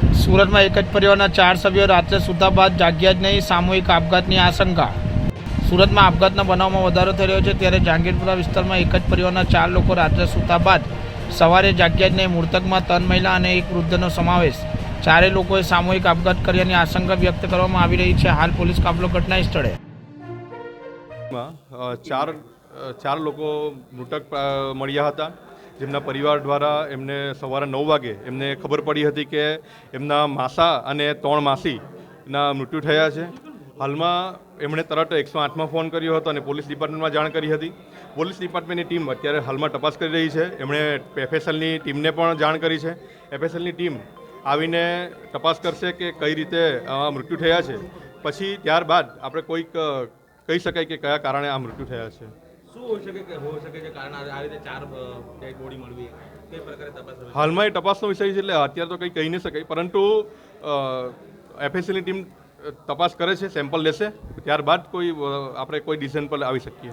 સુરતમાં એક જ પરિવારના ચાર સભ્યો રાત્રે સૂતા બાદ જાગ્યા જ નહીં. સામૂહિક આપઘાતની આશંકા. સુરતમાં આપઘાતના બનાવમાં વધારો થઈ રહ્યો છે. ત્યારે જહાંગીરપુરા વિસ્તારમાં એક જ પરિવારના ચાર લોકો રાત્રે સૂતા બાદ સવારે જાગ્યા જ નહીં. મૃતકમાં ત્રણ મહિલા અને એક વૃદ્ધનો સમાવેશ. ચારેય લોકોએ સામૂહિક આપઘાત કર્યાની આશંકા વ્યક્ત કરવામાં આવી રહી છે. હાલ પોલીસ કાફલો ઘટના સ્થળે. ચાર ચાર લોકો મૃતક મળ્યા હતા. જેમના પરિવાર દ્વારા એમને સવારે નવ વાગે એમને ખબર પડી હતી કે એમના માસા અને ત્રણ માસીના મૃત્યુ થયા છે. હાલમાં એમણે તરત એકસો આઠમાં ફોન કર્યો હતો અને પોલીસ ડિપાર્ટમેન્ટમાં જાણ કરી હતી. પોલીસ ડિપાર્ટમેન્ટની ટીમ અત્યારે હાલમાં તપાસ કરી રહી છે. એમણે એફએસએલની ટીમને પણ જાણ કરી છે. એફએસએલની ટીમ આવીને તપાસ કરશે કે કઈ રીતે મૃત્યુ થયા છે. પછી ત્યારબાદ આપણે કોઈક કહી શકાય કે કયા કારણે આ મૃત્યુ થયા છે. શું હોઈ શકે કે હોઈ શકે છે? કારણ આ આ રીતે ચાર ડેડ બોડી મળવી કઈ પ્રકારે તપાસ હાલમાં એ તપાસનો વિષય છે એટલે અત્યારે તો કંઈ કહી નહીં શકાય. પરંતુ એફએસએલની ટીમ તપાસ કરે છે સેમ્પલ લેશે. ત્યારબાદ કોઈ આપણે કોઈ ડિસિઝન પર આવી શકીએ.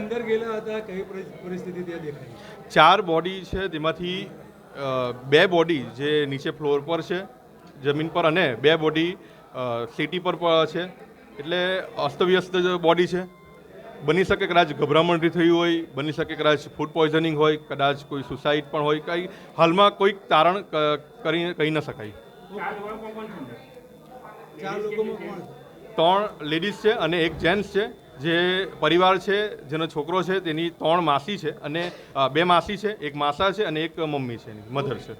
અંદર ગયેલા હતા કઈ પરિસ્થિતિ ત્યાં દેખાઈ? ચાર બોડી છે તેમાંથી બે બોડી જે નીચે ફ્લોર પર છે જમીન પર અને બે બોડી સિટી પર છે. એટલે અસ્તવ્યસ્ત બોડી છે. બની શકે કદાચ ગભરામણથી થયું હોય બની શકે કદાચ ફૂડ પોઈઝનિંગ હોય કદાચ કોઈ સુસાઇડ પણ હોય કંઈ હાલમાં કોઈક તારણ કરી કહી ન શકાય. ત્રણ લેડીઝ છે અને એક જેન્ટ્સ છે જે પરિવાર છે જેનો છોકરો છે તેની ત્રણ માસી છે અને બે માસી છે એક માસા છે અને એક મમ્મી છે એની મધર છે.